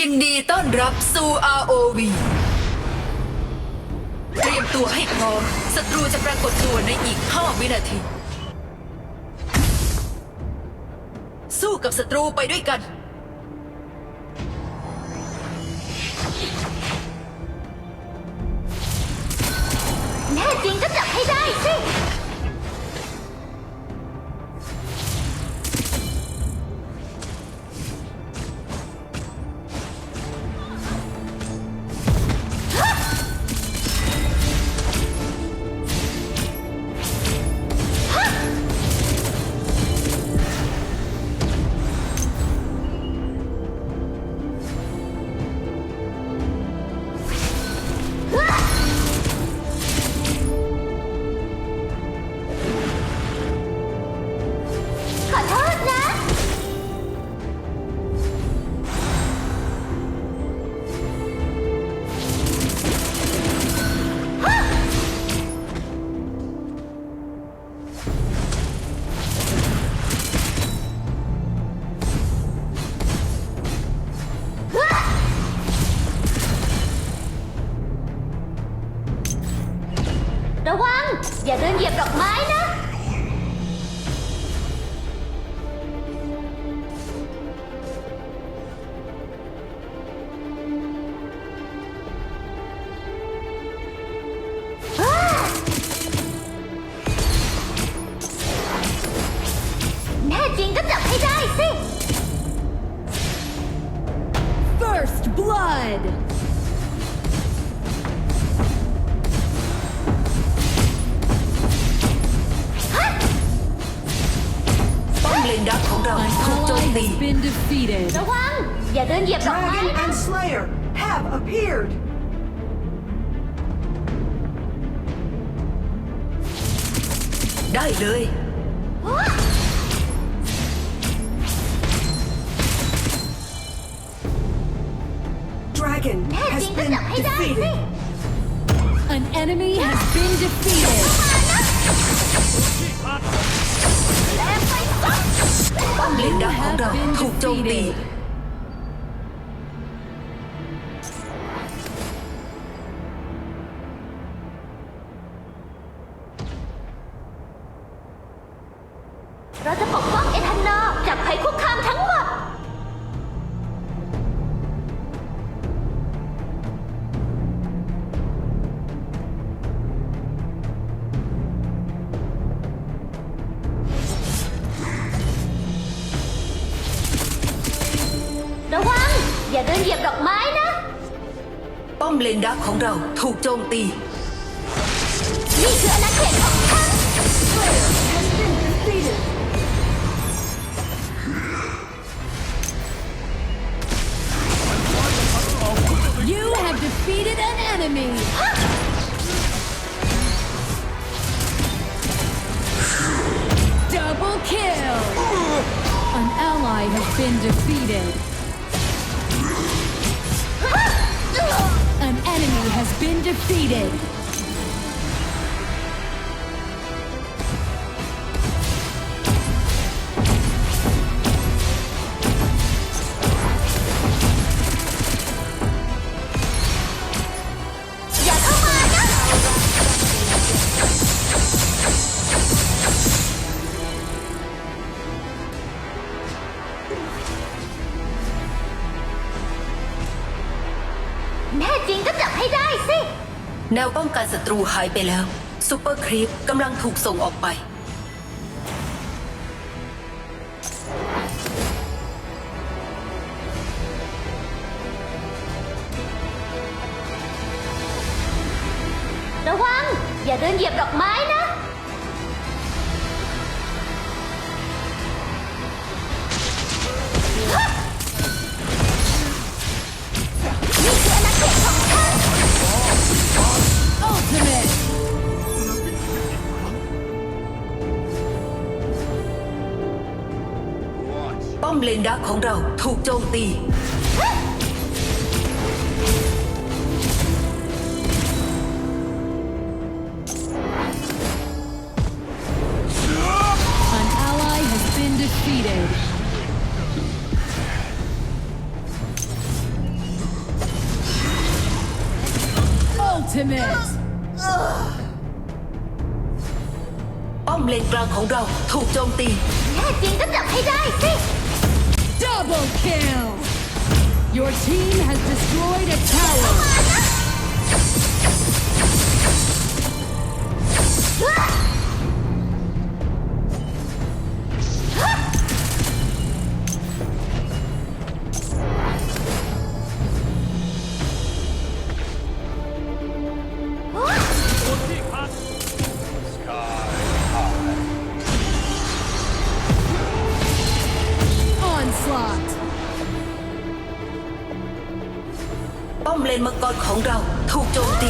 ยินดีต้อนรับสู่ ROV เตรียมตัวให้พร้อมศัตรูจะปรากฏตัวในอีก 5 วินาที สู้กับศัตรูไปด้วยกัน แน่จริงก็ ระวัง อย่าเดินเหยียบดอกไม้นะ แน่จริงก็จับให้ได้สิ First blood! ถูกโจม ally ตี has been defeated. ระวัง อย่าเดินเหยียบดอกไม้ Dragon นะ and Slayer have appeared. ได้เลย Dragon แน่ has จริงก็ been จับให้ได้สิ defeated. An enemy has been defeated. Bom liên đoàn của đợt thuộc châu tì Rồi sẽ phục phát Ethanna Chẳng phải quốc kham thắng อย่าเดินเหยียบดอกไม้นะ ป้อมเลนดักของเราถูกโจมตี นี่คืออาณาเขตของฉัน You have defeated an enemy. Double kill. An ally has been defeated. Has แนวป้องกันศัตรูหายไปแล้วซูเปอร์ครีปกำลังถูกส่งออกไป ระวัง อย่าเดินเหยียบดอกไม้นะ ป้อมเลนดาของเราถูกโจมตี An ally has been defeated. Ultimate! ป้อมเลนกลางของเราถูกโจมตี แน่จริงก็จับให้ได้สิ Double kill. Your team has destroyed a tower. นมังกรของเราถูกโจมตี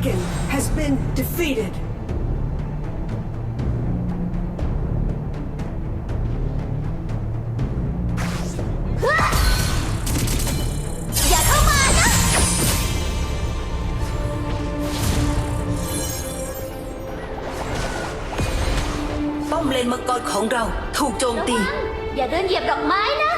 dragon has been defeated. Bóng lên mất con khổng rau, thu trôn tiền. Và đến dẹp đọc mái đó.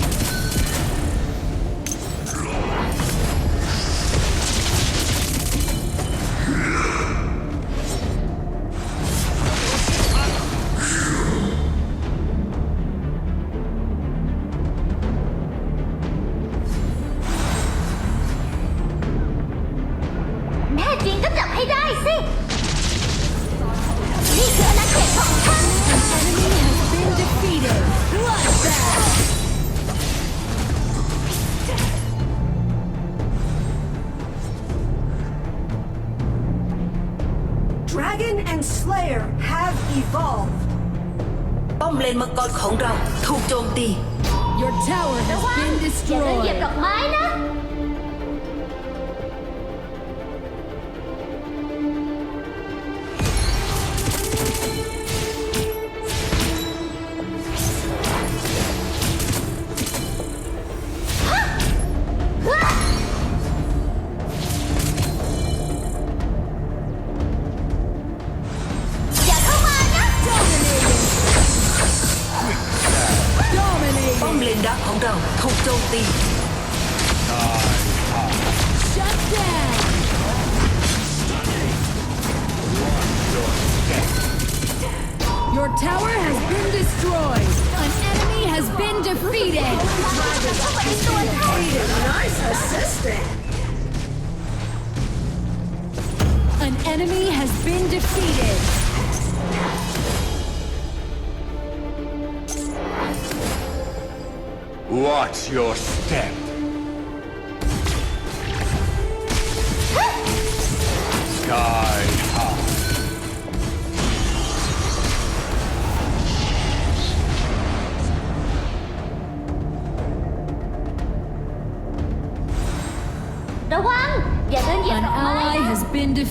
Dragon and Slayer have evolved. ป้อมเลนมังกรของเราถูกโจมตี Your tower ระ has วัง been อย่าเดินเหยียบ destroyed. ดอกไม้นะ An enemy has been defeated. Watch your step.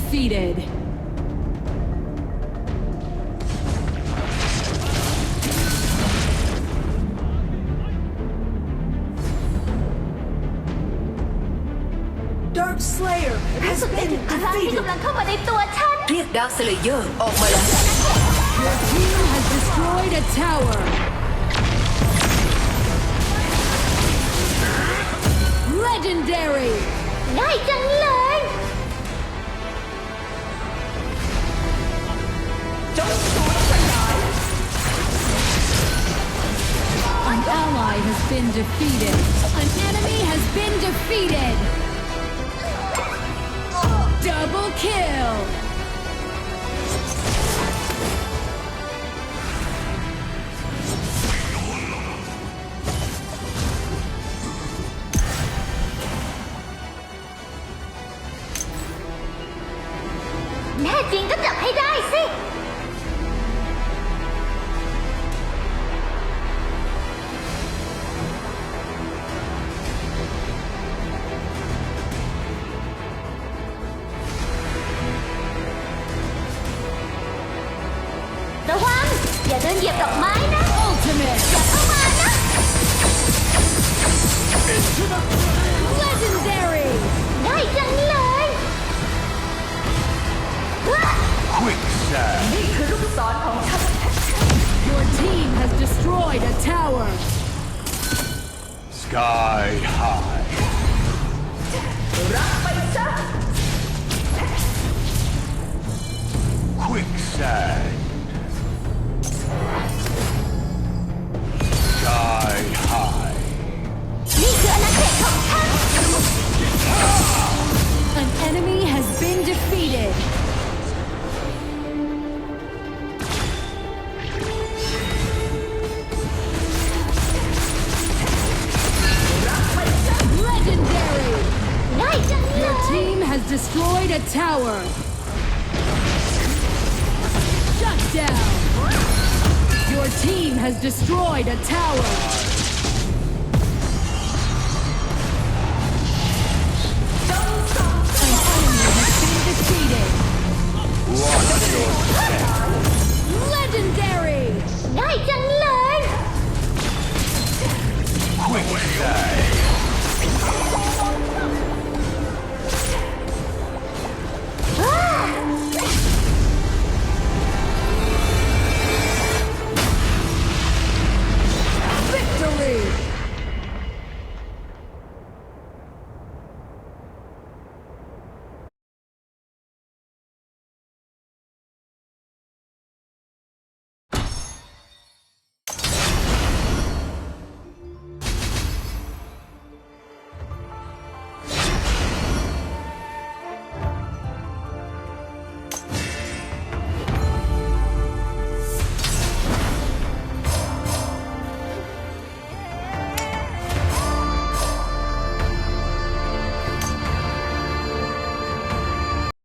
defeated. Dark Slayer รู้ has สึกได้ been ถึงพลังที่ defeated. กำลังเข้ามาในตัวฉัน เรียกดาร์คสเลเยอร์ออกมาแล้ว Your team has destroyed a tower. Legendary. ง่ายจังเลย An ally has been defeated. An enemy has been defeated. Double kill. Nè, จริงก็จับให้ได้สิ destroyed a tower. Sky high. Quicksand. team has destroyed a tower. Legendary! Night and learn! Quick die!